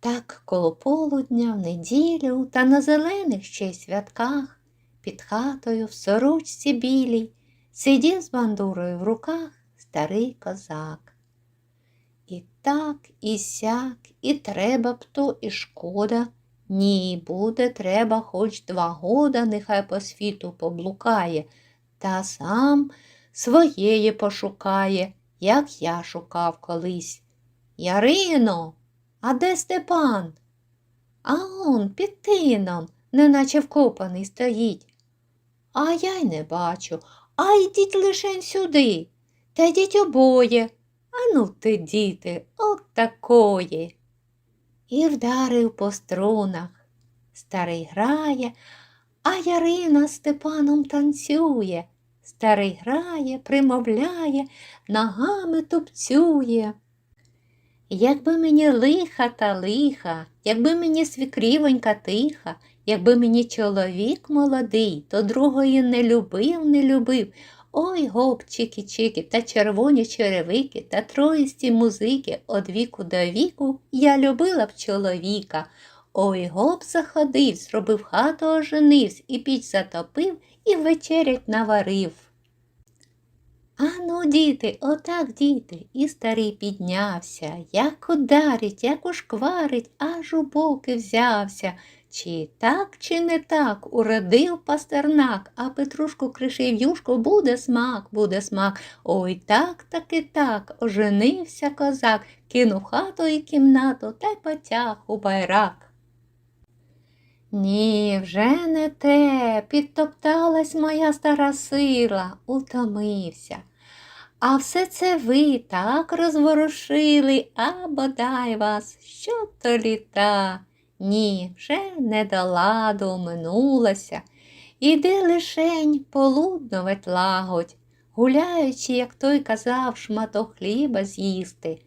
Так коло полудня в неділю та на зелених ще й святках під хатою в сорочці білій сидів з бандурою в руках старий козак. І так, і сяк, і треба б то, і шкода. Ні, буде треба хоч два года, нехай по світу поблукає, та сам своєї пошукає, як я шукав колись. Ярино, а де Степан? А он під тином, неначе вкопаний стоїть. А я й не бачу. А йдіть лишень сюди. Та йдіть обоє. Ану ти, діти, от такої. І вдарив по струнах. Старий грає, а Ярина Степаном танцює. Старий грає, примовляє, ногами тупцює. Якби мені лиха та лиха, якби мені свікрівонька тиха, якби мені чоловік молодий, то другої не любив, не любив. Ой гоп, чики-чики, та червоні черевики, та троїсті музики, од віку до віку я любила б чоловіка. Ой гоп заходив, зробив хату оженивсь, і піч затопив, і вечерять наварив. Ану, діти, отак, діти, і старий піднявся, як ударить, як ушкварить, аж у боки взявся. Чи так, чи не так, уродив пастернак, а Петрушку кришев'юшку буде смак, буде смак. Ой так таки так, оженився козак, кинув хату і кімнату та й потяг у байрак. Ні, вже не те, підтопталась моя стара сила, утомився. А все це ви так розворушили, а бодай вас, що то літа. Ні, вже не до ладу минулося. Іди лишень полудновать лагодь, гуляючи, як той казав, шматок хліба з'їсти.